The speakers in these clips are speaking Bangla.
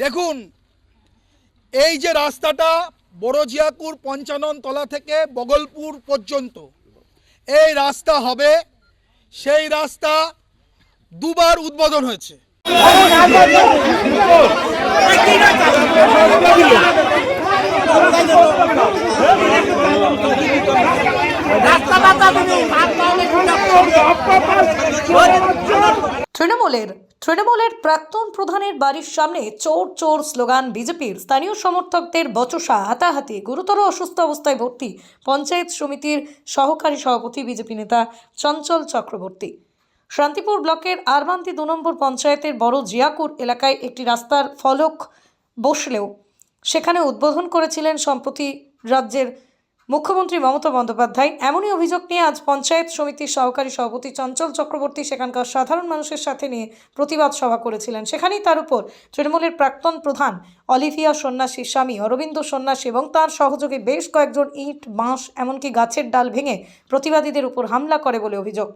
দেখুন, এই যে রাস্তাটা বড়জিয়াকুর পঞ্চানন তলা থেকে বগলপুর পর্যন্ত, এই রাস্তা হবে, সেই রাস্তা দুবার উদ্বোধন হয়েছে। তৃণমূলের তৃণমূলের প্রাক্তন প্রধানের বাড়ির সামনে চোর চোর স্লোগান বিজেপির। স্থানীয় সমর্থকদের বচসা, হাতাহাতি, গুরুতর অসুস্থ অবস্থায় ভর্তি। পঞ্চায়েত সমিতির সহকারী সভাপতি, বিজেপি নেতা চঞ্চল চক্রবর্তী। শান্তিপুর ব্লকের আরবান্তি দু নম্বর পঞ্চায়েতের বড় জিয়াকুর এলাকায় একটি রাস্তার ফলক বসলেও সেখানে উদ্বোধন করেছিলেন সম্প্রতি রাজ্যের মুখ্যমন্ত্রী মমতা বন্দ্যোপাধ্যায়, এমনই অভিযোগ নিয়ে আজ পঞ্চায়েত সমিতির সহকারী সভাপতি চঞ্চল চক্রবর্তী সেখানকার সাধারণ মানুষের সাথে নিয়ে প্রতিবাদ সভা করেছিলেন। সেখানেই তার উপর তৃণমূলের প্রাক্তন প্রধান অলিভিয়া সন্ন্যাসীর স্বামী অরবিন্দ সন্ন্যাসী এবং তার সহযোগে বেশ কয়েকজন ইট, বাঁশ, এমনকি গাছের ডাল ভেঙে প্রতিবাদীদের উপর হামলা করে বলে অভিযোগ।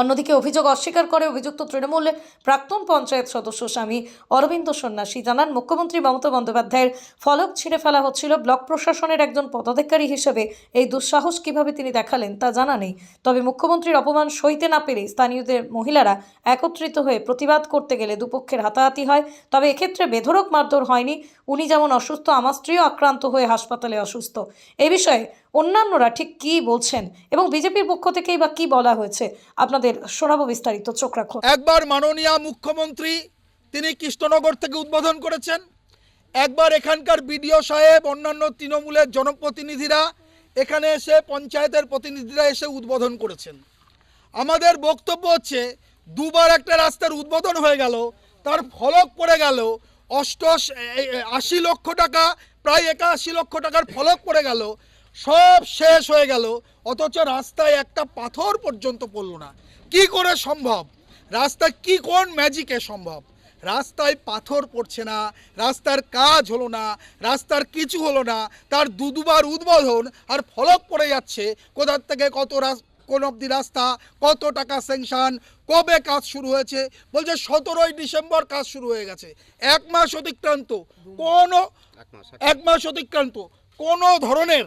অন্যদিকে অভিযোগ অস্বীকার করে অভিযুক্ত তৃণমূলের প্রাক্তন পঞ্চায়েত সদস্য স্বামী অরবিন্দ সন্ন্যাসী। জানান, মুখ্যমন্ত্রী মমতা বন্দ্যোপাধ্যায়ের ফলক ছিঁড়ে ফেলা হচ্ছিল ব্লক প্রশাসনের একজন পদাধিকারী হিসেবে। এই দুঃসাহস কীভাবে তিনি দেখালেন তা জানা নেই। তবে মুখ্যমন্ত্রীর অপমান সইতে না পেরে স্থানীয়দের মহিলারা একত্রিত হয়ে প্রতিবাদ করতে গেলে দুপক্ষের হাতাহাতি হয়। তবে এক্ষেত্রে বেধরক মারধর হয়নি। উনি যেমন অসুস্থ, আমার স্ত্রীও আক্রান্ত হয়ে হাসপাতালে অসুস্থ। এ বিষয়ে অন্যান্যরা ঠিক কী বলছেন এবং বিজেপির পক্ষ থেকেই বা কী বলা হয়েছে, আপনাদের শোনাবো বিস্তারিত, চোখ রাখুন একবার মাননীয় মুখ্যমন্ত্রী, তিনি কৃষ্ণনগর থেকে উদ্বোধন করেছেন। একবার এখানকার বিডিও সাহেব, অন্যান্য তৃণমূলের জনপ্রতিনিধিরা, এখানে এসে পঞ্চায়েতের প্রতিনিধিরা এসে উদ্বোধন করেছেন। আমাদের বক্তব্য হচ্ছে, দুবার একটা রাস্তার উদ্বোধন হয়ে গেল, তার ফলক পড়ে গেল, অষ্টশ আশি লক্ষ টাকা, প্রায় একাশি লক্ষ টাকার ফলক পড়ে গেল সব শেষ হয়ে গেল অথচ রাস্তায় একটা পাথর পর্যন্ত পড়ল না। কি করে সম্ভব? রাস্তা কি কোন ম্যাজিকে সম্ভব? রাস্তায় পাথর পড়ছে না রাস্তার কাজ হলো না রাস্তার কিছু হলো না তার দু দুবার উদ্বোধন আর ফলক পড়ে যাচ্ছে। কোথার থেকে কত কোন অবধি রাস্তা কত টাকা স্যাংশন কবে কাজ শুরু হয়েছে? বলছে সতেরোই ডিসেম্বর কাজ শুরু হয়ে গেছে। এক মাস অতিক্রান্ত। কোনো এক মাস অতিক্রান্ত। কোনো ধরনের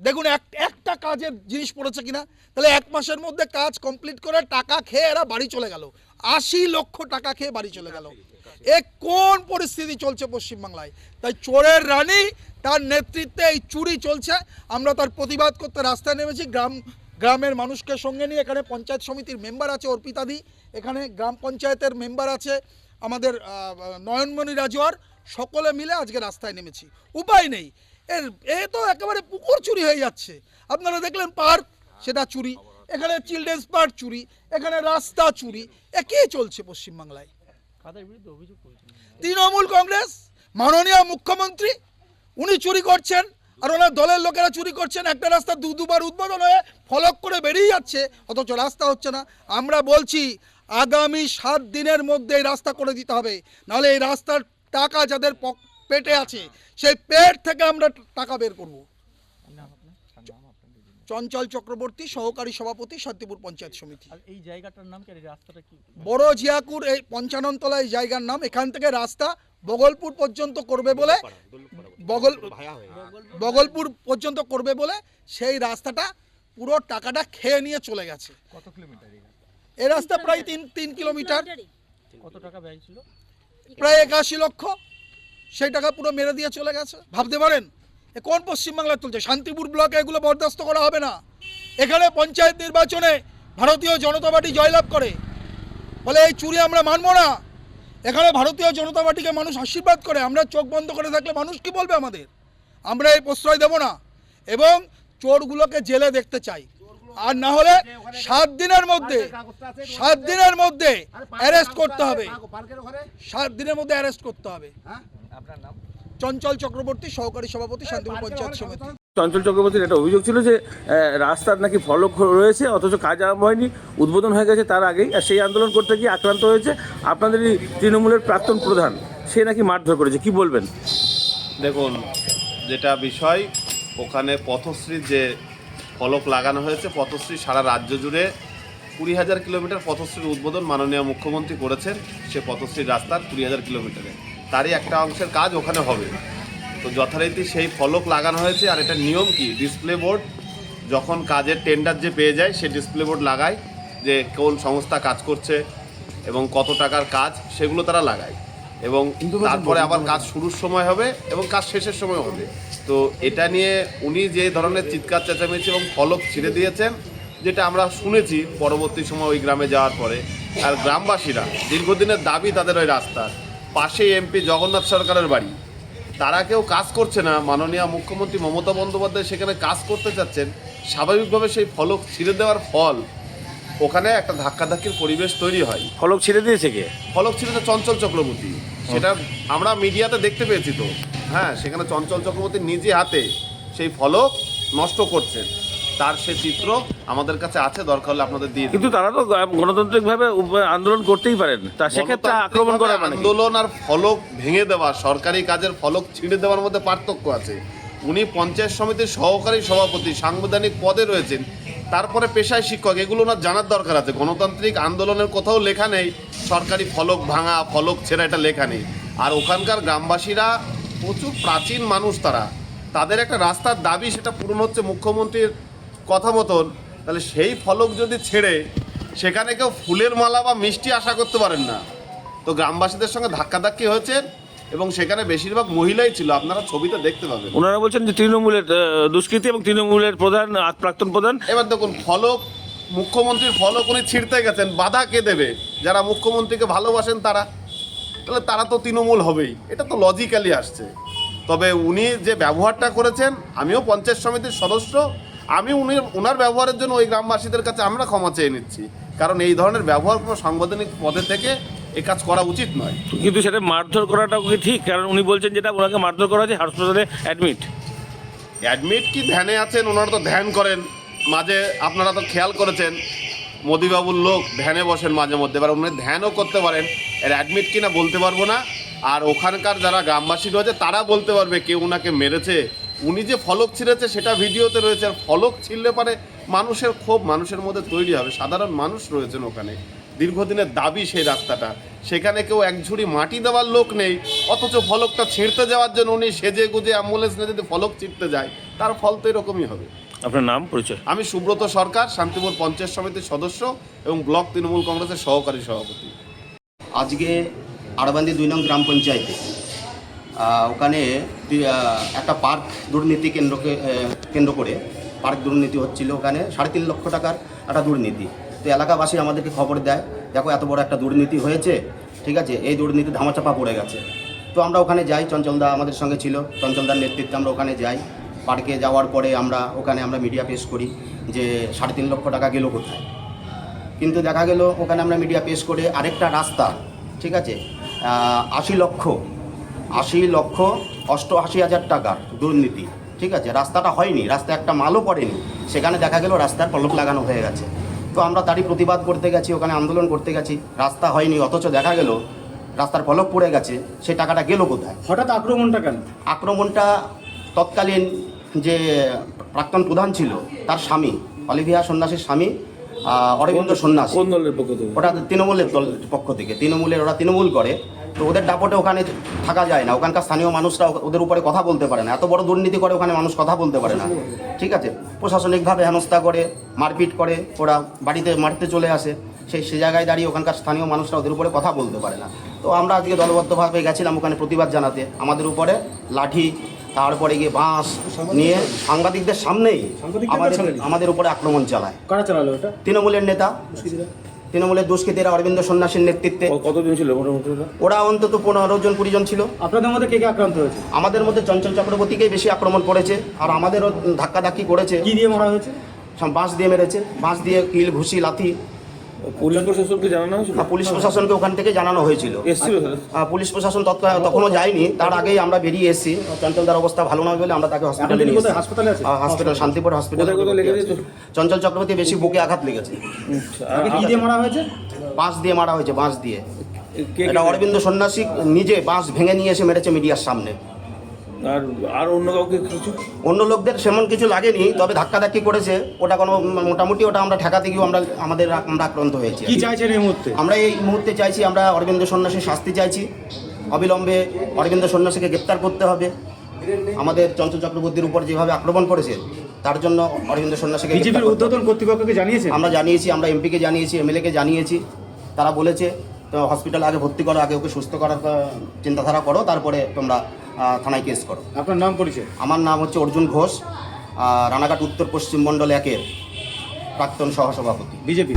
দেখুন, এক, একটা কাজের জিনিস পড়েছে কিনা? তাহলে এক মাসের মধ্যে কাজ কমপ্লিট করে টাকা খেয়ে এরা বাড়ি চলে গেল। আশি লক্ষ টাকা খেয়ে বাড়ি চলে গেল। এ কোন পরিস্থিতি চলছে পশ্চিমবাংলায়? তাই চোরের রানী, তার নেতৃত্বে এই চুরি চলছে। আমরা তার প্রতিবাদ করতে রাস্তায় নেমেছি। গ্রাম, গ্রামের মানুষকে সঙ্গে নিয়ে এখানে পঞ্চায়েত সমিতির মেম্বার আছে অর্পিতাদি এখানে গ্রাম পঞ্চায়েতের মেম্বার আছে আমাদের নয়নমণি রাজওয়ার সকলে মিলে আজকে রাস্তায় নেমেছি। উপায় নেই। এর এ তো একেবারে পুকুর চুরি হয়ে যাচ্ছে। আপনারা দেখলেন পার্ক সেটা চুরি। এখানে চিলড্রেন্স পার্ক চুরি এখানে রাস্তা চুরি। এ কে চলছে পশ্চিমবাংলায়? তৃণমূল কংগ্রেস মাননীয় মুখ্যমন্ত্রী উনি চুরি করছেন আর ওনার দলের লোকেরা চুরি করছেন। একটা রাস্তা দু দুবার উদ্বোধন হয়ে ফলক করে বেরিয়ে যাচ্ছে অথচ রাস্তা হচ্ছে না। আমরা বলছি আগামী সাত দিনের মধ্যে এই রাস্তা করে দিতে হবে। নাহলে এই রাস্তার টাকা যাদের পেটে আছে সেই পেট থেকে আমরা টাকা বের করব। চঞ্চল চক্রবর্তী সহকারী সভাপতি শান্তিপুর পঞ্চায়েত সমিতি। এই জায়গাটার নাম কি? রাস্তাটা কি? বড় জিয়াকুর এই পঞ্চাননতলা এই জায়গার নাম এখান থেকে রাস্তা বগলপুর পর্যন্ত করবে বলে বগল বগলপুর পর্যন্ত করবে বলে সেই রাস্তাটা পুরো টাকাটা খেয়ে নিয়ে চলে গেছে। কত কিলোমিটার রাস্তা? এই রাস্তা প্রায় তিন তিন কিলোমিটার। কত টাকা ব্যয় ছিল? প্রায় একাশি লক্ষ। সেই টাকা পুরো মেরে দিয়ে চলে গেছে। ভাবতে পারেন, এ কোন পশ্চিমবাংলায় চলছে শান্তিপুর ব্লকে এগুলো বরদাস্ত করা হবে না। এখানে পঞ্চায়েত নির্বাচনে ভারতীয় জনতা পার্টি জয়লাভ করে। বলে এই চুরি আমরা মানবো না। এখানে ভারতীয় জনতা পার্টিকে মানুষ আশীর্বাদ করে। আমরা চোখ বন্ধ করে থাকলে মানুষ কি বলবে আমাদের? আমরা এই প্রশ্রয় দেব না। এবং চোরগুলোকে জেলে দেখতে চাই। আর না হলে সাত দিনের মধ্যে, সাত দিনের মধ্যে অ্যারেস্ট করতে হবে। সাত দিনের মধ্যে অ্যারেস্ট করতে হবে। চঞ্চল চক্রবর্তী সহকারী সভাপতি শান্তিপুর পঞ্চায়েত সমিতি। চঞ্চল চক্রবর্তীর একটা অভিযোগ ছিল যে রাস্তার নাকি ফলক রয়েছে অথচ কাজ আরম্ভ হয়নি উদ্বোধন হয়ে গেছে তার আগেই আর সেই আন্দোলন করতে গিয়ে আক্রান্ত হয়েছে আপনাদেরই তৃণমূলের প্রাক্তন প্রধান। সে নাকি মারধর করেছে কি বলবেন? দেখুন যেটা বিষয় ওখানে পথশ্রীর যে ফলক লাগানো হয়েছে পথশ্রী সারা রাজ্য জুড়ে কুড়ি হাজার কিলোমিটার পথশ্রীর উদ্বোধন মাননীয় মুখ্যমন্ত্রী করেছেন সে পথশ্রীর রাস্তার কুড়ি হাজার কিলোমিটারে। তারই একটা অংশের কাজ ওখানে হবে। তো যথারীতি সেই ফলক লাগানো হয়েছে আর এটা নিয়ম কি? ডিসপ্লে বোর্ড যখন কাজের টেন্ডার যে পেয়ে যায় সে ডিসপ্লে বোর্ড লাগায় যে কোন সংস্থা কাজ করছে এবং কত টাকার কাজ সেগুলো তারা লাগায়। এবং তারপরে আবার কাজ শুরুর সময় হবে এবং কাজ শেষের সময় হবে। তো এটা নিয়ে উনি যে ধরনের চিৎকার চেঁচামেচি এবং ফলক ছিঁড়ে দিয়েছেন যেটা আমরা শুনেছি পরবর্তী সময় ওই গ্রামে যাওয়ার পরে। আর গ্রামবাসীরা দীর্ঘদিনের দাবি তাদের ওই রাস্তার। পাশেই এমপি জগন্নাথ সরকারের বাড়ি। তারা কেউ কাজ করছে না। মাননীয় মুখ্যমন্ত্রী মমতা বন্দ্যোপাধ্যায় সেখানে কাজ করতে চাচ্ছেন। স্বাভাবিকভাবে সেই ফলক ছিঁড়ে দেওয়ার ফল ওখানে একটা ধাক্কাধাক্কির পরিবেশ তৈরি হয়। ফলক ছিঁড়ে দিয়েছে কে? ফলক যে চঞ্চল চক্রবর্তী। সেটা আমরা মিডিয়াতে দেখতে পেয়েছি তো। হ্যাঁ সেখানে চঞ্চল চক্রবর্তী নিজে হাতে সেই ফলক নষ্ট করছেন। তার সে চিত্র আমাদের কাছে আছে দরকার হলে আপনাদের দিয়ে কিন্তু তারা তো গণতান্ত্রিকভাবে আন্দোলন করতেই পারেন। তা সেক্ষেত্রে আক্রমণ করা মানে আন্দোলন আর ফলক ভেঙে দেওয়া সরকারি কাজের ফলক ছিঁড়ে দেওয়ার মধ্যে পার্থক্য আছে। উনি পঞ্চায়েত সমিতির সহকারী সভাপতি সাংবিধানিক পদে রয়েছেন। তারপরে পেশায় শিক্ষক এগুলো ওনার জানার দরকার আছে। গণতান্ত্রিক আন্দোলনের কোথাও লেখা নেই সরকারি ফলক ভাঙা ফলক ছেঁড়া এটা লেখা নেই। আর ওখানকার গ্রামবাসীরা প্রচুর প্রাচীন মানুষ তারা। তাদের একটা রাস্তার দাবি সেটা পূরণ হচ্ছে মুখ্যমন্ত্রীর কথা মতন তাহলে সেই ফলক যদি ছেড়ে সেখানে কেউ ফুলের মালা বা মিষ্টি আশা করতে পারেন না। তো গ্রামবাসীদের সঙ্গে ধাক্কাধাক্কি হয়েছে এবং সেখানে বেশিরভাগ মহিলাই ছিল। আপনারা ছবিতে দেখতে পাবেন। ওনারা বলছেন যে তৃণমূলের দুষ্কৃতী এবং তৃণমূলের প্রধান প্রাক্তন প্রধান। এবার দেখুন ফলক মুখ্যমন্ত্রীর ফলক উনি ছিঁড়তে গেছেন বাধা কে দেবে? যারা মুখ্যমন্ত্রীকে ভালোবাসেন তারা। তাহলে তারা তো তৃণমূল হবেই এটা তো লজিক্যালি আসছে। তবে উনি যে ব্যবহারটা করেছেন আমিও পঞ্চায়েত সমিতির সদস্য আমি উনি ওনার ব্যবহারের জন্য ওই গ্রামবাসীদের কাছে আমরা ক্ষমা চেয়ে নিচ্ছি। কারণ এই ধরনের ব্যবহার কোনো সাংবিধানিক পদে থেকে এ কাজ করা উচিত নয়। কিন্তু সেটা মারধর করাটাও কি ঠিক? কারণ উনি বলছেন যেটা ওনাকে মারধর করা হয়েছে হাসপাতালে অ্যাডমিট অ্যাডমিট কি ধ্যানে আছেন? ওনারা তো ধ্যান করেন। মাঝে আপনারা তো খেয়াল করেছেন মোদিবাবুর লোক ধ্যানে বসেন মাঝে মধ্যে। এবার উনি ধ্যানও করতে পারেন এর অ্যাডমিট কিনা বলতে পারব না। আর ওখানকার যারা গ্রামবাসী রয়েছে তারা বলতে পারবে কে ওনাকে মেরেছে উনি যে ফলক ছিঁড়েছে সেটা ভিডিওতে রয়েছে। আর ফলক ছিঁড়লে পারে মানুষের ক্ষোভ মানুষের মধ্যে তৈরি হবে। সাধারণ মানুষ রয়েছেন ওখানে। দীর্ঘদিনের দাবি সেই রাস্তাটা। সেখানে কেউ এক ঝুড়ি মাটি দেওয়ার লোক নেই। অথচ ফলকটা ছিঁড়তে যাওয়ার জন্য উনি সেজে গুজে অ্যাম্বুলেন্স নিয়ে যদি ফলক ছিঁড়তে যায় তার ফল তো এরকমই হবে। আপনার নাম পরিচয়? আমি সুব্রত সরকার শান্তিপুর পঞ্চায়েত সমিতির সদস্য এবং ব্লক তৃণমূল কংগ্রেসের সহকারী সভাপতি। আজকে আড়বান্দি দুই নং গ্রাম পঞ্চায়েতে ওখানে একটা পার্ক দুর্নীতি কেন্দ্রকে কেন্দ্র করে। পার্ক দুর্নীতি হচ্ছিল ওখানে সাড়ে তিন লক্ষ টাকার একটা দুর্নীতি। তো এলাকাবাসী আমাদেরকে খবর দেয়, দেখো এত বড় একটা দুর্নীতি হয়েছে, ঠিক আছে? এই দুর্নীতি ধামাচাপা পড়ে গেছে। তো আমরা ওখানে যাই চঞ্চলদা আমাদের সঙ্গে ছিল। চঞ্চলদার নেতৃত্বে আমরা ওখানে যাই। পার্কে যাওয়ার পরে আমরা ওখানে আমরা মিডিয়া পেশ করি যে সাড়ে তিন লক্ষ টাকা গেল কোথায়। কিন্তু দেখা গেল ওখানে আমরা মিডিয়া পেশ করে আরেকটা রাস্তা, ঠিক আছে? আশি লক্ষ আশি লক্ষ অষ্টআশি হাজার টাকার দুর্নীতি। ঠিক আছে? রাস্তাটা হয়নি রাস্তা একটা মালও পড়েনি। সেখানে দেখা গেল রাস্তার পলক লাগানো হয়ে গেছে। তো আমরা তারই প্রতিবাদ করতে গেছি ওখানে আন্দোলন করতে গেছি। রাস্তা হয়নি অথচ দেখা গেল রাস্তার ফলক পড়ে গেছে সেই টাকাটা গেল কোথায়? হঠাৎ আক্রমণটা কেন? আক্রমণটা তৎকালীন যে প্রাক্তন প্রধান ছিল তার স্বামী অলিভিয়া সন্ন্যাসীর স্বামী অরবিন্দ সন্ন্যাসী। কোন দলের পক্ষ থেকে? ওটা তৃণমূলের দল পক্ষ থেকে। তৃণমূলের ওরা তৃণমূল করে। তো ওদের দাপটে ওখানে থাকা যায় না। ওখানকার স্থানীয় মানুষরা ওদের উপরে কথা বলতে পারে না। এত বড় দুর্নীতি করে ওখানে মানুষ কথা বলতে পারে না। ঠিক আছে? প্রশাসনিকভাবে হেনস্থা করে মারপিট করে ওরা বাড়িতে মারতে চলে আসে। সেই সে জায়গায় দাঁড়িয়ে ওখানকার স্থানীয় মানুষরা ওদের উপরে কথা বলতে পারে না। তো আমরা আজকে দলবদ্ধভাবে গেছিলাম ওখানে প্রতিবাদ জানাতে। আমাদের উপরে লাঠি তারপরে গিয়ে বাঁশ নিয়ে সাংবাদিকদের সামনেই আমাদের আমাদের উপরে আক্রমণ চালায়। কারা চালালো তৃণমূলের নেতা। তৃণমূলের দুষ্কৃতীরা অরবিন্দ সন্ন্যাসীর নেতৃত্বে। কতজন কতদিন ছিল মোটামুটি ওরা? ওরা অন্তত পনেরো জন কুড়ি জন ছিল। আপনাদের মধ্যে কে কে আক্রান্ত হয়েছে? আমাদের মধ্যে চঞ্চল চক্রবর্তীকেই বেশি আক্রমণ করেছে আর আমাদেরও ধাক্কাধাক্কি করেছে। কি দিয়ে মারা হয়েছে? সব বাঁশ দিয়ে মেরেছে। বাঁশ দিয়ে কিল ঘুষি লাথি। পুলিশ প্রশাসনকে জানানো হয়েছিল? পুলিশ প্রশাসনকে ওখান থেকে জানানো হয়েছিল। এসছিল পুলিশ প্রশাসন তৎকা- তখনও যায়নি। তার আগেই আমরা বেরিয়ে এসেছি। চঞ্চলদার অবস্থা ভালো নয় বলে আমরা তাকে হসপিটালে নিয়ে এসেছি। হাসপাতালে আছে? আহ, হসপিটাল শান্তিপুর হসপিটাল? চঞ্চল চক্রবর্তী বেশি বুকে আঘাত লেগেছে। আচ্ছা, কি দিয়ে মারা হয়েছে? বাঁশ দিয়ে মারা হয়েছে বাঁশ দিয়ে। এটা অরবিন্দ সন্ন্যাসী নিজে বাঁশ ভেঙে নিয়ে এসে মেরেছে মিডিয়ার সামনে। আর আর অন্য কাউকে কিছু? অন্য লোকদের সেমন কিছু লাগেনি তবে ধাক্কাধাক্কি করেছে। ওটা কোনো মোটামুটি ওটা আমরা ঠেকাতে গিয়ে আমরা আমাদের আমরা আক্রান্ত হয়েছি। কি চাইছেন এই মুহূর্তে? আমরা এই মুহূর্তে চাইছি আমরা অরবিন্দ সন্ন্যাসীর শাস্তি চাইছি। অবিলম্বে অরবিন্দ সন্ন্যাসীকে গ্রেপ্তার করতে হবে। আমাদের চঞ্চল চক্রবর্তীর উপর যেভাবে আক্রমণ করেছে তার জন্য অরবিন্দ সন্ন্যাসীকে গ্রেপ্তার বিজেপির করতে উদ্বোধন কর্তৃপক্ষকে জানিয়েছেন? আমরা জানিয়েছি আমরা এমপিকে জানিয়েছি এমএলএকে জানিয়েছি। তারা বলেছে তো হসপিটালে আগে ভর্তি করো আগে ওকে সুস্থ করার আহ, চিন্তাধারা করো তারপরে তোমরা থানায় কেস করো। আপনার নাম পরিচয়? আমার নাম হচ্ছে অর্জুন ঘোষ রানাঘাট উত্তর পশ্চিম মণ্ডল একের প্রাক্তন সহসভাপতি। বিজেপি।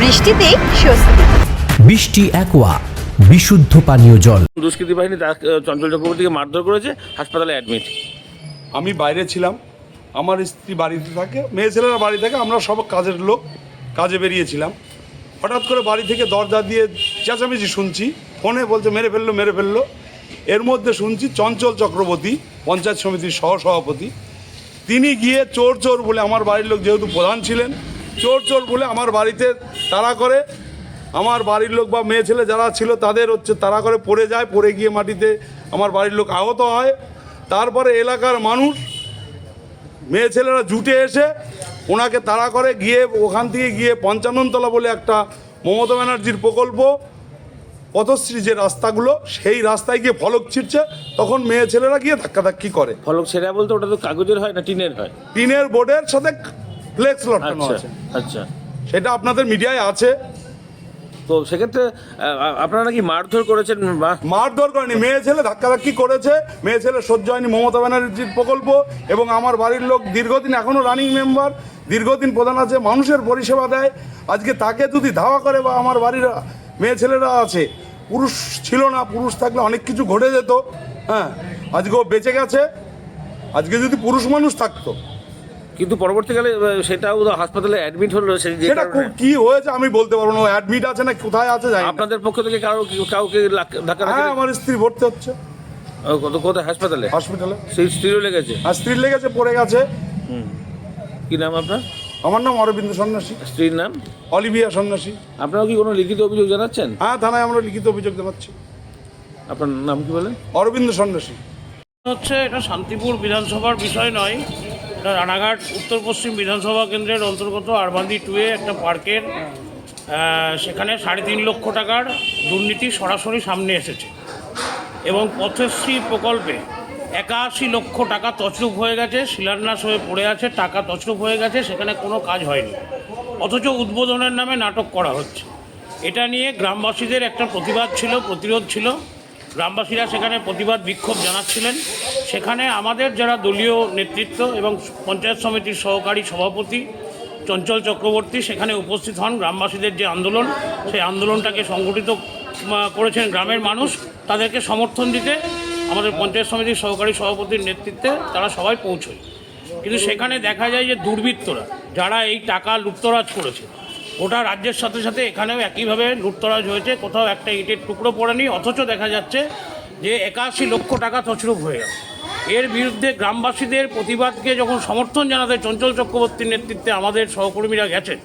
বৃষ্টিতে স্বস্তি। বৃষ্টি অ্যাকোয়া বিশুদ্ধ পানীয় জল। দুষ্কৃতী বাহিনী চঞ্চল চক্রবর্তীকে মারধর করেছে হাসপাতালে অ্যাডমিট আমি বাইরে ছিলাম আমার স্ত্রী বাড়িতে থাকে মেয়ে ছেলেরা বাড়ি থাকে আমরা সব কাজের লোক। কাজে বেরিয়েছিলাম। হঠাৎ করে বাড়ি থেকে দরজা দিয়ে চেঁচামেচি শুনছি। ফোনে বলছে, মেরে ফেলল মেরে ফেলল। এর মধ্যে শুনছি, চঞ্চল চক্রবর্তী, পঞ্চায়েত সমিতির সহসভাপতি, তিনি গিয়ে চোর চোর বলে আমার বাড়ির লোক যেহেতু প্রধান ছিলেন, চোর চোর বলে আমার বাড়িতে তাড়া করে, আমার বাড়ির লোক বা মেয়ে ছেলে যারা ছিল তাদের হচ্ছে তাড়া করে পড়ে যায়, পড়ে গিয়ে মাটিতে আমার বাড়ির লোক আহত হয়। তারপরে এলাকার মানুষ, মেয়ে ছেলেরা জুটে এসে ওনাকে তাড়া করে গিয়ে ওখান থেকে গিয়ে পঞ্চাননতলা বলে একটা মমতা ব্যানার্জির প্রকল্প পথশ্রী যে রাস্তাগুলো সেই রাস্তায় গিয়ে ফলক ছিটছে তখন মেয়ে ছেলেরা গিয়ে ধাক্কাধাক্কি করে। ফলক ছেঁড়া বলতে ওটা তো কাগজের হয় না টিনের হয়? টিনের বোর্ডের সাথে ফ্লেক্স লটকানো আচ্ছা আছে। আচ্ছা। সেটা আপনাদের মিডিয়ায় আছে। তো সেক্ষেত্রে আপনারা নাকি মারধর করেছেন মারধর করেনি। মেয়ে ছেলে ধাক্কাধাক্কি করেছে। মেয়ে ছেলে সহ্য হয়নি মমতা ব্যানার্জির প্রকল্প এবং আমার বাড়ির লোক দীর্ঘদিন এখনও রানিং মেম্বার দীর্ঘদিন প্রধান আছে মানুষের পরিষেবা দেয়। আজকে তাকে যদি ধাওয়া করে বা আমার বাড়ির মেয়ে ছেলেরা আছে পুরুষ ছিল না পুরুষ থাকলে অনেক কিছু ঘটে যেত হ্যাঁ আজকে ও বেঁচে গেছে আজকে যদি পুরুষ মানুষ থাকতো। কিন্তু পরবর্তীকালে সেটাও হাসপাতালে অ্যাডমিট হলো সেটা। কি হয়েছে আমি বলতে পারব না অ্যাডমিট আছে না কোথায় আছে জানি আপনাদের পক্ষ থেকে কারও কাউকে ধাক্কা হ্যাঁ আমার স্ত্রী ভর্তি হচ্ছে। কত কোথায়? হাসপাতালে? হসপিটালে সেই স্ত্রীও লেগেছে? আর স্ত্রীর লেগেছে পড়ে গেছে। কি নাম আপনার? আমার নাম অরবিন্দ সন্ন্যাসী। স্ত্রীর নাম? অলিভিয়া সন্ন্যাসী। আপনারাও কি কোনো লিখিত অভিযোগ জানাচ্ছেন? হ্যাঁ থানায় আমরা লিখিত অভিযোগ জানাচ্ছি। আপনার নাম কি বলেন? অরবিন্দ সন্ন্যাসী। হচ্ছে এটা শান্তিপুর বিধানসভার বিষয় নয়। এটা রানাঘাট উত্তর পশ্চিম বিধানসভা কেন্দ্রের অন্তর্গত আরবান্দি টুয়ে একটা পার্কের সেখানে সাড়ে তিন লক্ষ টাকার দুর্নীতি সরাসরি সামনে এসেছে। এবং পথশ্রী প্রকল্পে একাশি লক্ষ টাকা তছরূপ হয়ে গেছে, শিলান্যাস হয়ে পড়ে আছে, টাকা তছরূপ হয়ে গেছে, সেখানে কোনো কাজ হয়নি। অথচ উদ্বোধনের নামে নাটক করা হচ্ছে। এটা নিয়ে গ্রামবাসীদের একটা প্রতিবাদ ছিল, প্রতিরোধ ছিল। গ্রামবাসীরা সেখানে প্রতিবাদ, বিক্ষোভ জানাচ্ছিলেন। সেখানে আমাদের যারা দলীয় নেতৃত্ব এবং পঞ্চায়েত সমিতির সহকারী সভাপতি চঞ্চল চক্রবর্তী সেখানে উপস্থিত হন। গ্রামবাসীদের যে আন্দোলন, সেই আন্দোলনটাকে সংগঠিত করেছেন গ্রামের মানুষ। তাদেরকে সমর্থন দিতে আমাদের পঞ্চায়েত সমিতির সহকারী সভাপতির নেতৃত্বে তারা সবাই পৌঁছয়। কিন্তু সেখানে দেখা যায় যে দুর্বৃত্তরা, যারা এই টাকা লুপ্তরাজ করেছে, গোটা রাজ্যের সাথে সাথে এখানেও একইভাবে লুপ্তরাজ হয়েছে, কোথাও একটা ইটের টুকরো পড়েনি, অথচ দেখা যাচ্ছে যে একাশি লক্ষ টাকা তছরূপ হয়ে গেল। এর বিরুদ্ধে গ্রামবাসীদের প্রতিবাদকে যখন সমর্থন জানাতে চঞ্চল চক্রবর্তীর নেতৃত্বে আমাদের সহকর্মীরা গেছেন,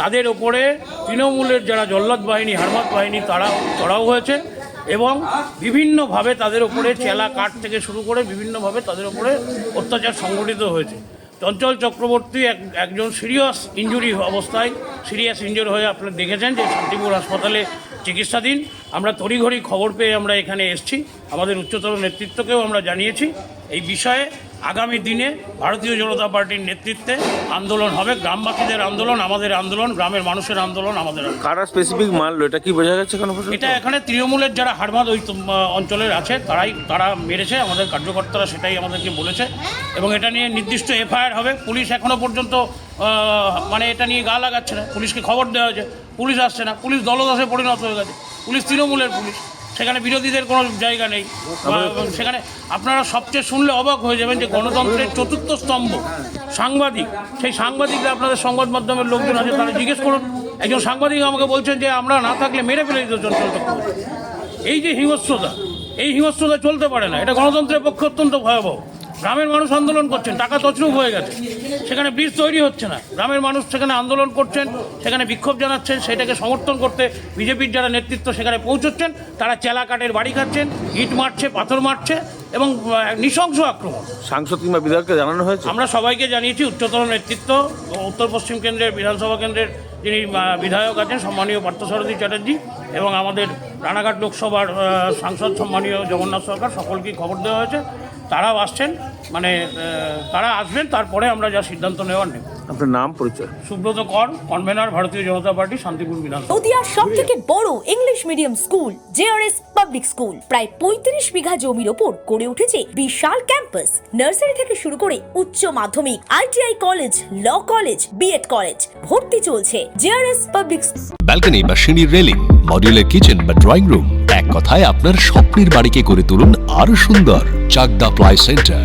তাদের ওপরে তৃণমূলের যারা জল্লাদ বাহিনী হারমাত বাহিনী তারা চড়াও হয়েছে এবং বিভিন্নভাবে তাদের ওপরে চেলা কাঠ থেকে শুরু করে বিভিন্নভাবে তাদের ওপরে অত্যাচার সংঘটিত হয়েছে। চঞ্চল চক্রবর্তী এক, একজন সিরিয়াস ইঞ্জুরি অবস্থায়, সিরিয়াস ইঞ্জুরি হয়ে আপনারা দেখেছেন যে শান্তিপুর হাসপাতালে চিকিৎসাধীন। আমরা তড়িঘড়ি খবর পেয়ে আমরা এখানে এসেছি। আমাদের উচ্চতর নেতৃত্বকেও আমরা জানিয়েছি। এই বিষয়ে আগামী দিনে ভারতীয় জনতা পার্টির নেতৃত্বে আন্দোলন হবে। গ্রামবাসীদের আন্দোলন আমাদের আন্দোলন গ্রামের মানুষের আন্দোলন আমাদের কারা স্পেসিফিক মারলো? এটা কি বোঝা যাচ্ছে কোনো এটা এখানে তৃণমূলের যারা হারমাদ ওই অঞ্চলের আছে তারাই তারা মেরেছে আমাদের কার্যকর্তারা সেটাই আমাদেরকে বলেছে। এবং এটা নিয়ে নির্দিষ্ট এফআইআর হবে। পুলিশ এখনও পর্যন্ত মানে এটা নিয়ে গা লাগাচ্ছে না। পুলিশকে খবর দেওয়া হয়েছে। পুলিশ আসছে না। পুলিশ দলদাসে পরিণত হয়ে গেছে। পুলিশ তৃণমূলের পুলিশ। সেখানে বিরোধীদের কোনো জায়গা নেই। সেখানে আপনারা সবচেয়ে শুনলে অবাক হয়ে যাবেন যে গণতন্ত্রের চতুর্থ স্তম্ভ, সাংবাদিক। সেই সাংবাদিকরা আপনাদের সংবাদ মাধ্যমের লোকজন আছে, তারা জিজ্ঞেস করুন। একজন সাংবাদিক আমাকে বলছেন যে, আমরা না থাকলে মেরে ফেলে দিত এই যে হিংস্রতা, এই হিংস্রতা চলতে পারে না। এটা গণতন্ত্রের পক্ষে অত্যন্ত ভয়াবহ। গ্রামের মানুষ আন্দোলন করছেন টাকা তছরূপ হয়ে গেছে। সেখানে ব্রিজ তৈরি হচ্ছে না। গ্রামের মানুষ সেখানে আন্দোলন করছেন সেখানে বিক্ষোভ জানাচ্ছেন সেটাকে সমর্থন করতে বিজেপির যারা নেতৃত্ব সেখানে পৌঁছচ্ছেন তারা চেলা কাঠের বাড়ি খাচ্ছেন ইট মারছে পাথর মারছে এবং নৃশংস আক্রমণ। সাংসদ কিংবা বিধায়ককে জানানো হয়েছে? আমরা সবাইকে জানিয়েছি উচ্চতর নেতৃত্ব উত্তর পশ্চিম কেন্দ্রের বিধানসভা কেন্দ্রের যিনি বিধায়ক আছেন, সম্মানীয় পার্থসারথী চ্যাটার্জি এবং আমাদের রানাঘাট লোকসভার সাংসদ সম্মানীয় জগন্নাথ সরকার, সকলকেই খবর দেওয়া হয়েছে। তারাও আসছেন মানে তারা আসবেন, তারপরে আমরা যা সিদ্ধান্ত নেওয়ার নেব। আপনার নাম পরিচয়? সুব্রত কর কনভেনার ভারতীয় জনতা পার্টি শান্তিপুর বিধানসভা। নদিয়ার সব থেকে বড় English medium school JRS public school প্রায় পঁয়ত্রিশ বিঘা জমির ওপর গড়ে উঠেছে বিশাল ক্যাম্পাস নার্সারি থেকে শুরু করে উচ্চ মাধ্যমিক ITI college law college BEd college ভর্তি চলছে জেআরএস পাবলিক ব্যালকনি বা সিঁড়ির রেলিং মডিউলার কিচেন বা ড্রয়িং রুম এক কথায় আপনার স্বপ্নের বাড়িকে করে তুলুন আরও সুন্দর Chakda ply centre.